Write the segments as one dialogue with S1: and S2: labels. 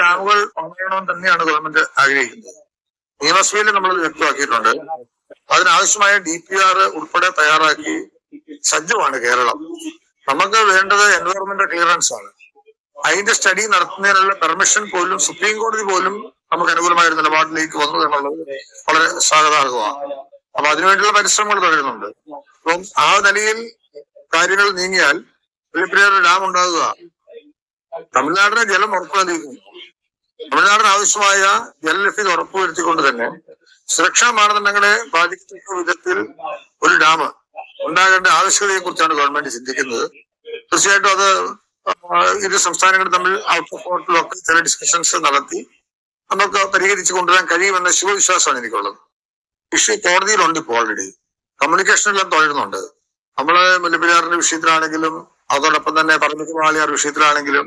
S1: ഡാമുകൾ ഓർമ്മയണമെന്ന് തന്നെയാണ് ഗവൺമെന്റ് ആഗ്രഹിക്കുന്നത്. നിയമസഭയിൽ നമ്മൾ വ്യക്തമാക്കിയിട്ടുണ്ട്. അതിനാവശ്യമായ ഡി പി ആർ ഉൾപ്പെടെ തയ്യാറാക്കി സജ്ജമാണ് കേരളം. നമുക്ക് വേണ്ടത് എൻവയറമെന്റ് ക്ലിയറൻസ് ആണ്. അതിന്റെ സ്റ്റഡി നടത്തുന്നതിനുള്ള പെർമിഷൻ പോലും സുപ്രീം കോടതി പോലും നമുക്ക് അനുകൂലമായ ഒരു നിലപാടിലേക്ക് വന്നു എന്നുള്ളത് വളരെ സ്വാഗതാർഹമാണ്. അപ്പൊ അതിനുവേണ്ടിയുള്ള പരിശ്രമങ്ങൾ തുടരുന്നുണ്ട്. അപ്പം ആ നിലയിൽ കാര്യങ്ങൾ നീങ്ങിയാൽ ഡാം ഉണ്ടാകുക. തമിഴ്നാടിന് ജലം ഉറപ്പു തമിഴ്നാടിന് ആവശ്യമായ ജലലഭ്യത ഉറപ്പുവരുത്തിക്കൊണ്ട് തന്നെ സുരക്ഷാ മാനദണ്ഡങ്ങളെ ബാധിക്കുന്ന വിധത്തിൽ ഒരു ഡാം ഉണ്ടാകേണ്ട ആവശ്യകതയെ കുറിച്ചാണ് ഗവൺമെന്റ് ചിന്തിക്കുന്നത്. തീർച്ചയായിട്ടും അത് ഇരു സംസ്ഥാനങ്ങൾ തമ്മിൽ ഔട്ടർ കോർട്ടിലൊക്കെ ചില ഡിസ്കഷൻസ് നടത്തി നമുക്ക് പരിഹരിച്ചു കൊണ്ടുവരാൻ കഴിയുമെന്ന ശുഭവിശ്വാസമാണ് എനിക്കുള്ളത്. ഇഷ്യൂ കോടതിയിലുണ്ട് ഇപ്പോൾ ഓൾറെഡി കമ്മ്യൂണിക്കേഷനെല്ലാം തുടരുന്നുണ്ട്. നമ്മൾ മുല്ലപ്പെരിയാറിന്റെ വിഷയത്തിലാണെങ്കിലും അതോടൊപ്പം തന്നെ പറമ്പിക്കുമാളിയാർ വിഷയത്തിലാണെങ്കിലും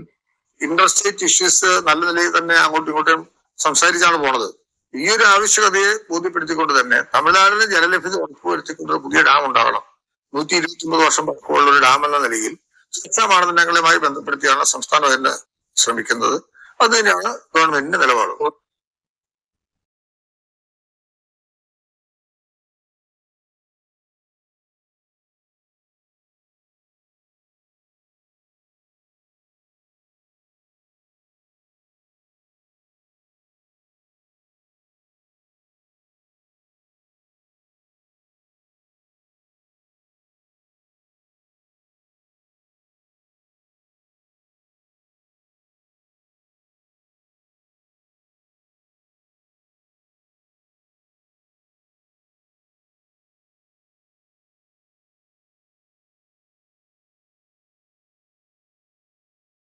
S1: സ്റ്റേറ്റ് ഇഷ്യൂസ് നല്ല നിലയിൽ തന്നെ അങ്ങോട്ടും ഇങ്ങോട്ടും സംസാരിച്ചാണ് പോണത്. ഈ ഒരു ആവശ്യകതയെ ബോധ്യപ്പെടുത്തിക്കൊണ്ട് തന്നെ തമിഴ്നാടിന് ജലലഭ്യത ഉറപ്പുവരുത്തിക്കൊണ്ട് പുതിയ ഡാം ഉണ്ടാകണം. നൂറ്റി ഇരുപത്തി ഒമ്പത് വർഷം പഴക്കമുള്ള ഒരു ഡാം എന്ന നിലയിൽ സുരക്ഷാ മാനദണ്ഡങ്ങളുമായി ബന്ധപ്പെടുത്തിയാണ് സംസ്ഥാനം അതിന് ശ്രമിക്കുന്നത്. അത് തന്നെയാണ് ഗവൺമെന്റിന്റെ നിലപാട്.